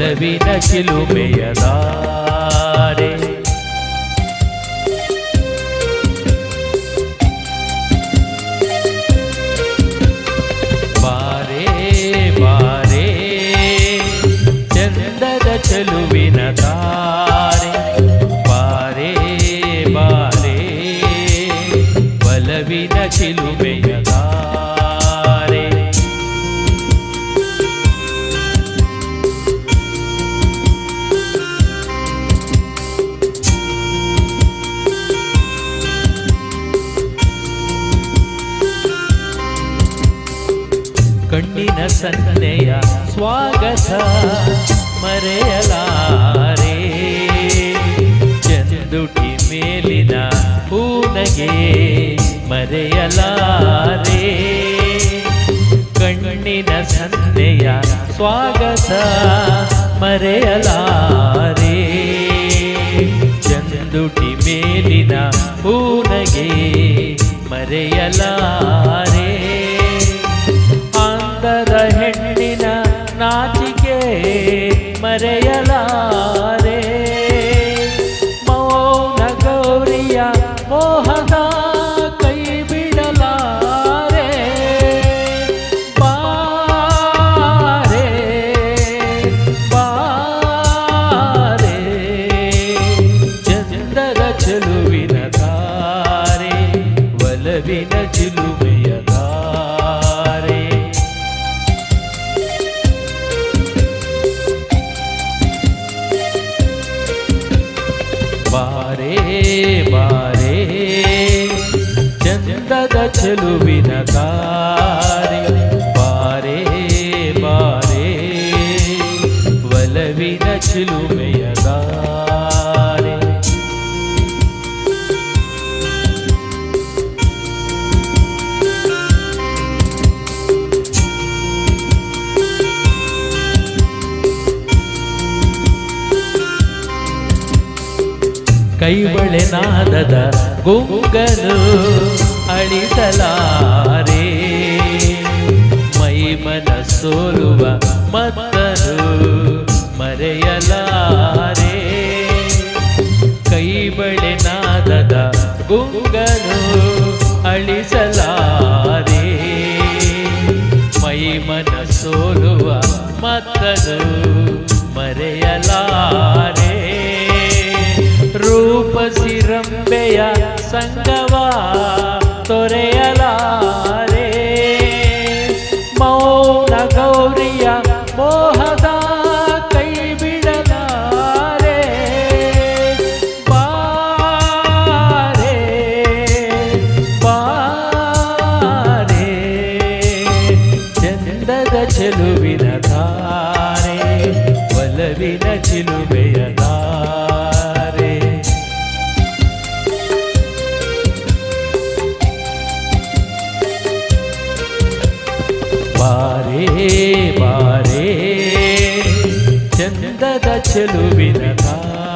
ಒಲವಿನ ಚಿಲುಮೆಯ ದಾರೆ ಬಾರೆ ಬಾರೆ ಚಂದದ ಚೆಲುವಿನ ತಾರೆ ಬಾರೆ ಬಾರೆ ಒಲವಿನ ಚಿಲುಮೆಯ ಕಣ್ಣಿನ ಸನ್ನೆಯ ಸ್ವಾಗತ ಮರೆಯಲಾರೆ. ಚಂದುಟಿ ಮೇಲಿನ ಹೂನಗೆ ಮರೆಯಲಾರೆ. ಕಣ್ಣಿನ ಸನ್ನೆಯ ಸ್ವಾಗತ ಮರೆಯಲಾರೆ. ಚಂದುಟಿ ಮೇಲಿನ ಹೂನಗೆ ಮರೆಯಲಾರೆ. ಒಲವಿನ ಚಿಲುಮೆಯ ತಾರೆ ಬಾರೆ ಬಾರೆ ಚಂದದ ಚೆಲುವಿನ ತಾರೆ ಕೈಬಳೆ ನಾದದ ಗುಂಗನು ಅಳಿಸಲಾರೆ. ಮೈ ಮನ ಸೋಲುವ ಮತ್ತನು ಮರೆಯಲಾರೆ. ಕೈಬಳೆ ನಾದದ ಗುಂಗನು ಅಳಿಸಲಾರೆ. ಮೈ ಮನ ಸೋಲುವ ಮತ್ತನು ತೊರೆಯಲಾರೆ ಮೌನ ಗೌರಿಯ ಮೋಹದ ಕೈ ಬಿಡಲಾರೆ ಬಾರೆ ಬಾರೆ ಚಂದದ ಚೆಲುವಿನ ತಾರೆ ಒಲವಿನ ಚಿಲುಮೆಯ ತಾರೆ ಬಾರೆ ಬಾರೆ ಚಂದದ ಚೆಲುವಿನ ತಾರೆ